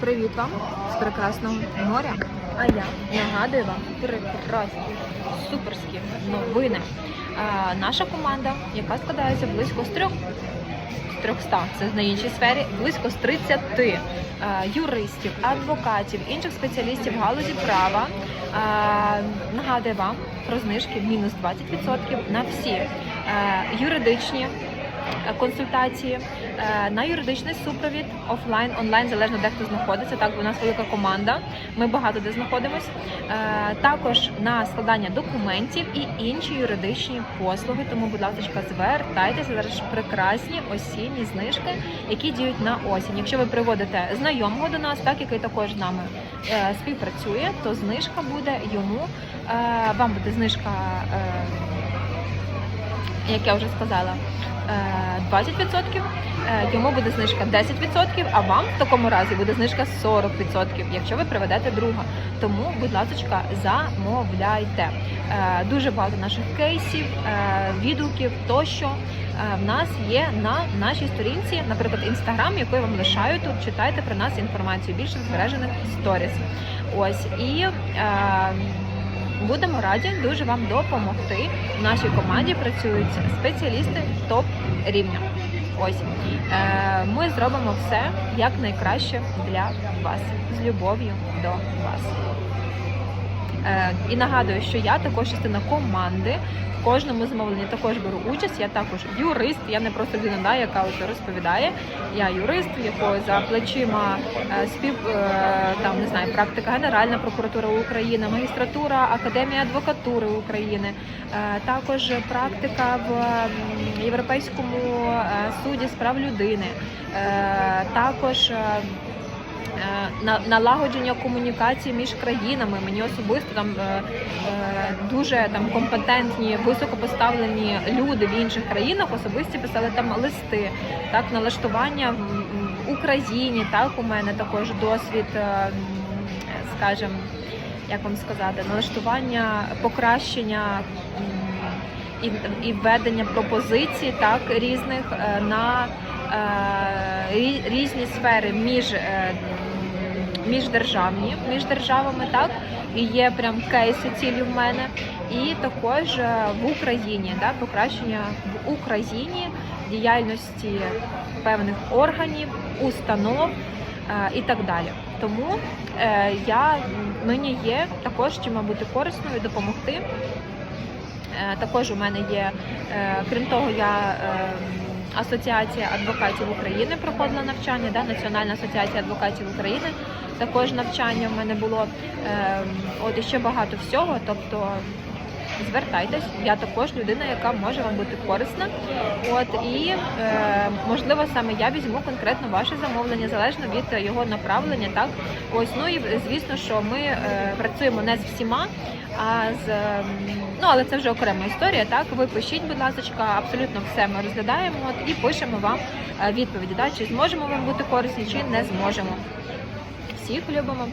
Привіт вам з прекрасного моря. А я нагадую вам прекрасні, суперські новини. А, наша команда, яка складається близько з трьох з 300, це на іншій сфері, близько з 30 е, юристів, адвокатів, інших спеціалістів галузі права. Нагадую вам про знижки мінус 20% на всі юридичні консультації, е, на юридичний супровід офлайн, онлайн, залежно де хто знаходиться. Так, бо у нас велика команда. Ми багато де знаходимось. Е, Також на складання документів і інші юридичні послуги. Тому, будь ласка, звертайтеся зараз прекрасні осінні знижки, які діють на осінь. Якщо ви приводите знайомого до нас, так який також з нами е, співпрацює, то знижка буде йому. е, Вам буде знижка. е, як я вже сказала, е, 20%, е, йому буде знижка 10%, а вам в такому разі буде знижка 40%, якщо ви приведете друга. Тому, будь ласка, замовляйте. Е, Дуже багато наших кейсів, е, відгуків тощо. е, В нас є на нашій сторінці, наприклад, інстаграм, яку вам лишаю тут. Читайте про нас інформацію більше збережених сторіс. Ось і е, Будемо раді дуже вам допомогти. В нашій команді працюють спеціалісти топ рівня. Ось е, ми зробимо все як найкраще для вас з любов'ю до вас. Е, і нагадую, що я також частина команди. В кожному замовленні також беру участь. Я також юрист. Я не просто людина, да, яка от розповідає. Я юрист, якої за плечима е, спів там не знаю, практика Генеральна прокуратура України, магістратура Академія адвокатури України, е, також практика в Європейському е, суді з прав людини, е, також. на- налагодження комунікації між країнами. Мені особисто там дуже там компетентні, високопоставлені люди в інших країнах особисті писали там листи, так налаштування в, Україні. Так у мене також досвід, скажімо, як вам сказати, налаштування, покращення. І, і введення пропозицій так різних е, на е, різні сфери між е, міждержавні між державами, так і є прям кейси цілі в мене, і також в Україні, да, покращення в Україні діяльності певних органів, установ і так далі. Тому е, я мені є також чим бути корисною, допомогти. Е, Також у мене є, е, крім того, я е, Асоціація адвокатів України проходила навчання, да, Національна асоціація адвокатів України. Також навчання в мене було е, от і ще багато всього. Тобто звертайтесь, я також людина, яка може вам бути корисна. От і е, можливо саме я візьму конкретно ваше замовлення, залежно від його направлення. Так, ось ну і звісно, що ми е, працюємо не з всіма. А з ем, ну але це вже окрема історія. Так, ви пишіть, будь ласка, абсолютно все ми розглядаємо от, і пишемо вам е, відповіді. Да, чи зможемо вам бути корисні, чи не зможемо. Всіх любимо.